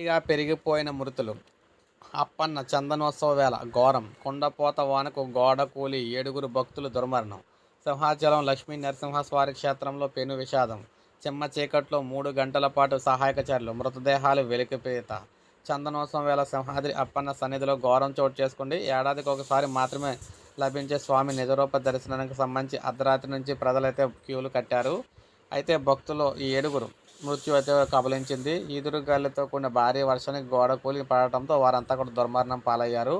భారీగా పెరిగిపోయిన మృతులు. అప్పన్న చందనోత్సవ వేళ ఘోరం. కొండపోత వానకు గోడ కూలి ఏడుగురు భక్తులు దుర్మరణం. సింహాచలం లక్ష్మీ నరసింహస్వారి క్షేత్రంలో పెను విషాదం. చిమ్మ చీకట్లో మూడు గంటల పాటు సహాయక చర్యలు. మృతదేహాలు వెలికిపేత చందనోత్సవం వేళ సింహాద్రి అప్పన్న సన్నిధిలో ఘోరం చోటు చేసుకుంది ఏడాదికి ఒకసారి మాత్రమే లభించే స్వామి నిజరూప దర్శనానికి సంబంధించి అర్ధరాత్రి నుంచి ప్రజలైతే క్యూలు కట్టారు. అయితే భక్తులు ఈ ఏడుగురు మృత్యు అయితే కబలించింది. ఈదురుగాలితో కూడిన భారీ వర్షానికి గోడ కూలి పడటంతో వారంతా కూడా దుర్మరణం పాలయ్యారు.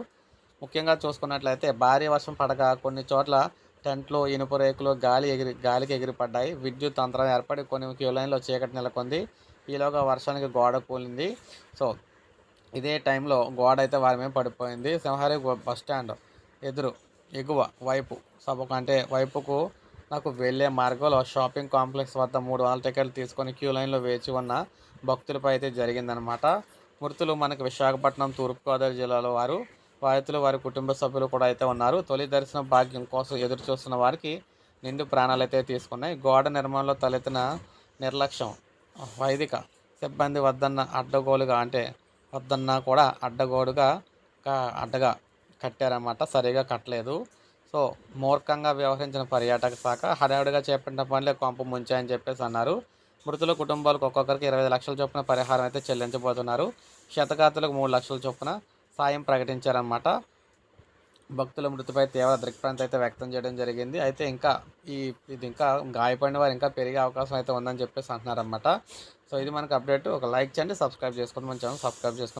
ముఖ్యంగా చూసుకున్నట్లయితే భారీ వర్షం పడక కొన్ని చోట్ల టెంట్లు ఇనుప రేకులు గాలి ఎగిరి గాలికి ఎగిరిపడ్డాయి. విద్యుత్ తంత్రం ఏర్పడి కొన్ని క్యూ లైన్లో చీకటి నెలకొంది. ఈలోగా వర్షానికి గోడ కూలింది. సో ఇదే టైంలో గోడ అయితే వారి మీద పడిపోయింది. సింహారి బస్ స్టాండ్ ఎదురు ఎగువ వైపు సభకు అంటే వైపుకు నాకు వెళ్ళే మార్గంలో షాపింగ్ కాంప్లెక్స్ వద్ద మూడు వందల టికెట్లు తీసుకొని క్యూ లైన్లో వేచి ఉన్న భక్తులపై అయితే జరిగిందనమాట మృతులు మనకు విశాఖపట్నం తూర్పుగోదావరి జిల్లాలో వారు బాధితులు వారి కుటుంబ సభ్యులు కూడా అయితే ఉన్నారు. తొలి దర్శన భాగ్యం కోసం ఎదురు చూస్తున్న వారికి నిండు ప్రాణాలు అయితే తీసుకున్నాయి. గోడ నిర్మాణంలో తలెత్తిన నిర్లక్ష్యం వైదిక సిబ్బంది వద్దన్న అడ్డగోలుగా అంటే వద్దన్నా కూడా అడ్డగోడుగా అడ్డగా కట్టారన్నమాట. సరిగా కట్టలేదు. సో మూర్ఖంగా వ్యవహరించిన పర్యాటక శాఖ హడావిడిగా చేపట్టిన పనులే కొంప ముంచాయని చెప్పేసి అన్నారు. మృతుల కుటుంబాలకు ఒక్కొక్కరికి ఇరవై లక్షల చొప్పున పరిహారం అయితే చెల్లించబోతున్నారు. క్షతగాతులకు మూడు లక్షల చొప్పున సాయం ప్రకటించారన్నమాట. భక్తుల మృతిపై తీవ్ర దృక్పథం అయితే వ్యక్తం చేయడం జరిగింది. అయితే ఇంకా ఈ ఇది ఇంకా గాయపడిన వారు ఇంకా పెరిగే అవకాశం అయితే ఉందని చెప్పేసి అంటున్నారన్నమాట. సో ఇది మనకు అప్డేట్. ఒక లైక్ చేయండి సబ్స్క్రైబ్ చేసుకోండి. మన ఛానల్ సబ్స్క్రైబ్ చేసుకోండి.